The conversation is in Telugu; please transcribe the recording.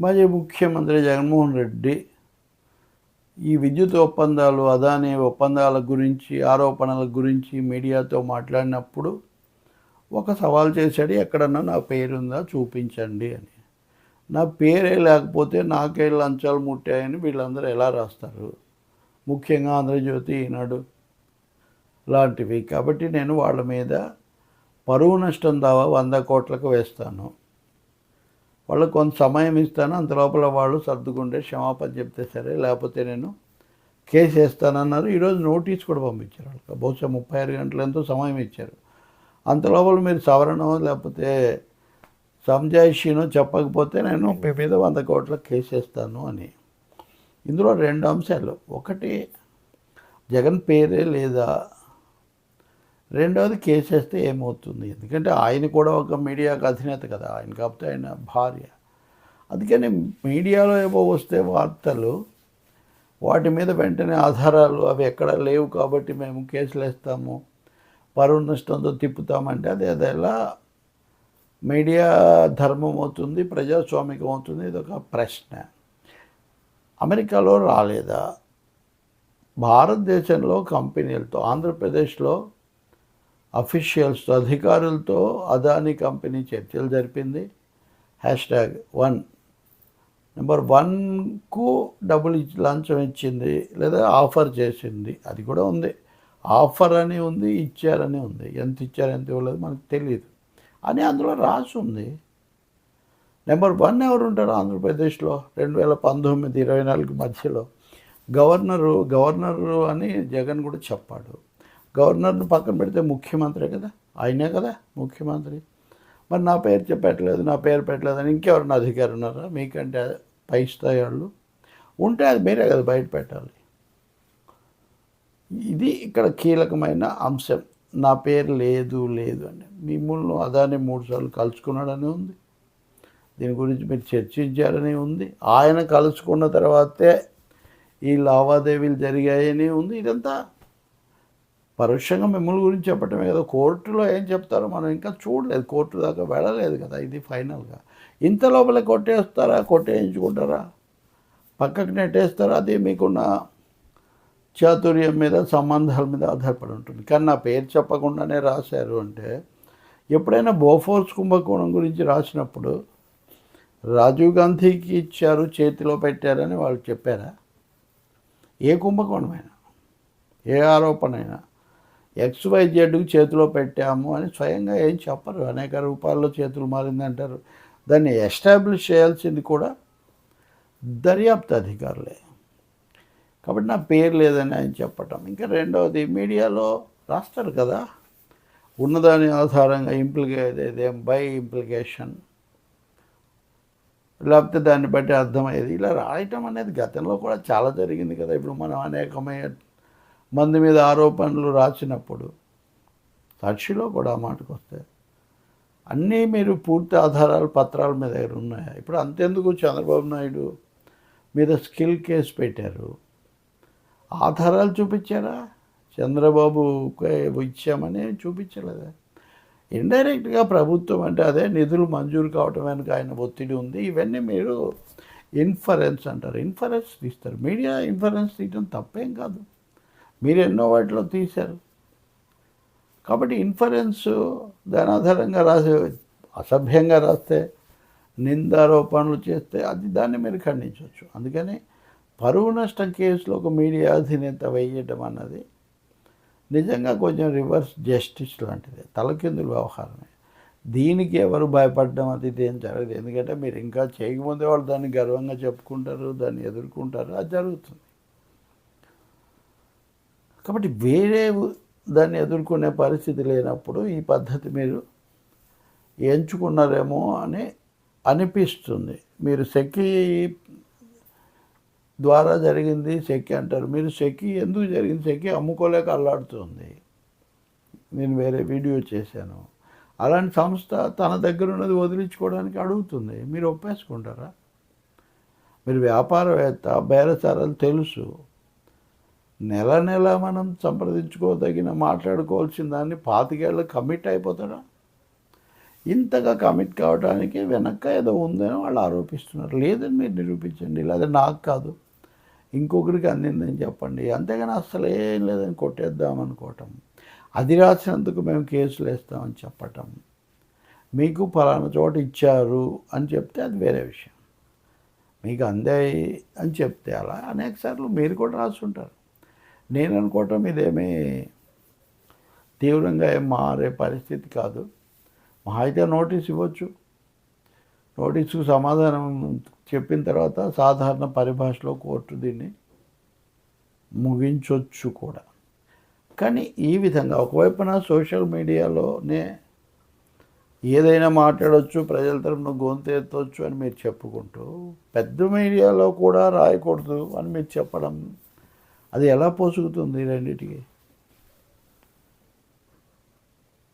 మాజీ ముఖ్యమంత్రి జగన్మోహన్ రెడ్డి ఈ విద్యుత్ ఒప్పందాలు అదాని ఒప్పందాల గురించి ఆరోపణల గురించి మీడియాతో మాట్లాడినప్పుడు ఒక సవాల్ చేశాడు ఎక్కడన్నా నా పేరుందా? చూపించండి అని. నా పేరే లేకపోతే నాకే లంచాలు ముట్టాయని వీళ్ళందరూ ఎలా రాస్తారు? ముఖ్యంగా ఆంధ్రజ్యోతి ఈనాడు లాంటివి. కాబట్టి నేను వాళ్ళ మీద పరువు నష్టం దావా వంద కోట్లకు వేస్తాను. వాళ్ళకు కొంత సమయం ఇస్తాను అంత లోపల వాళ్ళు సర్దుకుంటే క్షమాపణ చెప్తే సరే లేకపోతే నేను కేసు వేస్తానన్నారు. ఈరోజు నోటీస్ కూడా పంపించారు వాళ్ళకి. బహుశా ముప్పై ఆరు గంటల ఎంతో సమయం ఇచ్చారు. అంత లోపల మీరు సవరణో లేకపోతే సంజాయిషీనో చెప్పకపోతే నేను మీ మీద వంద కోట్ల కేసు వేస్తాను అని. ఇందులో రెండు అంశాలు. ఒకటి జగన్ పేరే లేదా? రెండవది కేసేస్తే ఏమవుతుంది? ఎందుకంటే ఆయన కూడా ఒక మీడియాకు అధినేత కదా ఆయన కాకపోతే ఆయన భార్య. అందుకని మీడియాలో ఏవో వస్తే వార్తలు వాటి మీద వెంటనే ఆధారాలు అవి ఎక్కడ లేవు కాబట్టి మేము కేసులు వేస్తాము పరువు నష్టంతో తిప్పుతామంటే అది అది ఎలా మీడియా ధర్మం అవుతుంది ప్రజాస్వామికం అవుతుంది ఇది ఒక ప్రశ్న. అమెరికాలో రాలేదా? భారతదేశంలో కంపెనీలతో ఆంధ్రప్రదేశ్లో అఫీషియల్స్తో అధికారులతో అదానీ కంపెనీ చర్చలు జరిపింది. Hashtag one. నెంబర్ వన్కు డబ్బులు ఇచ్చి లంచం ఇచ్చింది లేదా ఆఫర్ చేసింది. అది కూడా ఉంది. ఆఫర్ అని ఉంది ఇచ్చారని ఉంది. ఎంత ఇచ్చారు ఎంత ఇవ్వలేదు మనకు తెలియదు అని అందులో రాసి ఉంది. నెంబర్ వన్ ఎవరు ఉంటారు ఆంధ్రప్రదేశ్లో? రెండు వేల పంతొమ్మిది ఇరవై నాలుగు మధ్యలో. గవర్నరు గవర్నరు అని జగన్ కూడా చెప్పాడు. గవర్నర్ను పక్కన పెడితే ముఖ్యమంత్రి కదా? ఆయనే కదా ముఖ్యమంత్రి? మరి నా పేరు చెప్పట్లేదు నా పేరు పెట్టలేదు అని ఇంకెవరన్నా అధికారులు ఉన్నారా మీకంటే పై స్థాయి వాళ్ళు? ఉంటే అది మీరే కదా బయట పెట్టాలి. ఇది ఇక్కడ కీలకమైన అంశం. నా పేరు లేదు లేదు అని. మిమ్మల్ని అదాని మూడు సార్లు కలుసుకున్నాడని ఉంది. దీని గురించి మీరు చర్చించారని ఉంది. ఆయన కలుసుకున్న తర్వాతే ఈ లావాదేవీలు జరిగాయని ఉంది. ఇదంతా పరోక్షంగా మిమ్మల్ని గురించి చెప్పటమే కదా. కోర్టులో ఏం చెప్తారో మనం ఇంకా చూడలేదు. కోర్టు దాకా వెళ్ళలేదు కదా. ఇది ఫైనల్గా. ఇంత లోపల కొట్టేస్తారా? కొట్టేయించుకుంటారా? పక్కకు నెట్టేస్తారా? అది మీకున్న చాతుర్యం మీద సంబంధాల మీద ఆధారపడి ఉంటుంది. కానీ నా పేరు చెప్పకుండానే రాశారు అంటే ఎప్పుడైనా బోఫోర్స్ కుంభకోణం గురించి రాసినప్పుడు రాజీవ్ గాంధీకి ఇచ్చారు చేతిలో పెట్టారని వాళ్ళు చెప్పారా? ఏ కుంభకోణమైనా? ఏ ఆరోపణ అయినా ఎక్స్ వై జెడ్కి చేతిలో పెట్టాము అని స్వయంగా ఏం చెప్పరు. అనేక రూపాల్లో చేతులు మారిందంటారు దాన్ని ఎస్టాబ్లిష్ చేయాల్సింది కూడా దర్యాప్తు అధికారులే. కాబట్టి నా పేరు లేదని ఆయన చెప్పటం. ఇంకా రెండవది మీడియాలో రాస్తారు కదా. ఉన్నదాని ఆధారంగా ఇంప్లికే ఇదేం బై ఇంప్లికేషన్ లేకపోతే దాన్ని బట్టి అర్థమయ్యేది. ఇలా రాయటం అనేది గతంలో కూడా చాలా జరిగింది కదా. ఇప్పుడు మనం అనేకమైన మంది మీద ఆరోపణలు రాసినప్పుడు సాక్షిలో కూడా ఆ మాటకు వస్తాయి అన్నీ మీరు పూర్తి ఆధారాలు పత్రాలు మీ దగ్గర ఉన్నాయా? ఇప్పుడు అంతెందుకు చంద్రబాబు నాయుడు మీద స్కిల్ కేసు పెట్టారు. ఆధారాలు చూపించారా? చంద్రబాబు ఇచ్చామని చూపించలేదా? ఇండైరెక్ట్గా ప్రభుత్వం అంటే అదే నిధులు మంజూరు కావటం వెనుక ఆయన ఒత్తిడి ఉంది. ఇవన్నీ మీరు ఇన్ఫరెన్స్ అంటారు. ఇన్ఫరెన్స్ తీస్తారు. మీడియా ఇన్ఫరెన్స్ తీయటం తప్పేం కాదు. మీరు ఎన్నో వాటిలో తీశారు. కాబట్టి ఇన్ఫరెన్స్ దాని ఆధారంగా రాసే అసభ్యంగా రాస్తే నిందారోపణలు చేస్తే అది దాన్ని మీరు ఖండించవచ్చు. అందుకని పరువు నష్టం కేసులో ఒక మీడియా అధినేత వేయటం అన్నది నిజంగా కొంచెం రివర్స్ జస్టిస్ లాంటిది తలకిందుల వ్యవహారమే. దీనికి ఎవరు భయపడడం అది ఏం జరగదు. ఎందుకంటే మీరు ఇంకా చేయకముందే వాళ్ళు దాన్ని గర్వంగా చెప్పుకుంటారు దాన్ని ఎదుర్కొంటారు అది జరుగుతుంది. కాబట్టి వేరే దాన్ని ఎదుర్కొనే పరిస్థితి లేనప్పుడు ఈ పద్ధతి మీరు ఎంచుకున్నారేమో అని అనిపిస్తుంది. మీరు సెక్కి ద్వారా జరిగింది సెక్కి అంటారు. మీరు సెక్కి ఎందుకు జరిగింది? సెక్కి అమ్ముకోలేక అల్లాడుతుంది. నేను వేరే వీడియో చేశాను. అలాంటి సంస్థ తన దగ్గర ఉన్నది వదిలించుకోవడానికి అడుగుతుంది. మీరు ఒప్పేసుకుంటారా? మీరు వ్యాపారవేత్త బేరసారాలు తెలుసు. నెల నెల మనం సంప్రదించుకోదగిన మాట్లాడుకోవాల్సిన దాన్ని పాతికేళ్ళు కమిట్ అయిపోతాడా? ఇంతగా కమిట్ కావడానికి వెనక ఏదో ఉందని వాళ్ళు ఆరోపిస్తున్నారు. లేదని మీరు నిరూపించండి. లేదా నాకు కాదు. ఇంకొకరికి అందిందని చెప్పండి. అంతేగాని అసలు ఏం లేదని కొట్టేద్దాం అనుకోవటం. అది రాసినందుకు మేము కేసులు వేస్తామని చెప్పటం. మీకు ఫలానా చోట ఇచ్చారు అని చెప్తే అది వేరే విషయం. మీకు అందాయి అని చెప్తే అలా అనేక సార్లు మీరు కూడా రాసుంటారు. నేను అనుకోవటం ఇదేమీ తీవ్రంగా ఏం మారే పరిస్థితి కాదు. మా అయితే నోటీస్ ఇవ్వచ్చు. నోటీసుకు సమాధానం చెప్పిన తర్వాత సాధారణ పరిభాషలో కోర్టు దీన్ని ముగించవచ్చు కూడా. కానీ ఈ విధంగా ఒకవైపున సోషల్ మీడియాలోనే ఏదైనా మాట్లాడవచ్చు ప్రజల తరపున గొంతెత్తవచ్చు అని మీరు చెప్పుకుంటూ పెద్ద మీడియాలో కూడా రాయకూడదు అని మీరు చెప్పడం అది ఎలా పోసుకుతుంది రెండింటికి?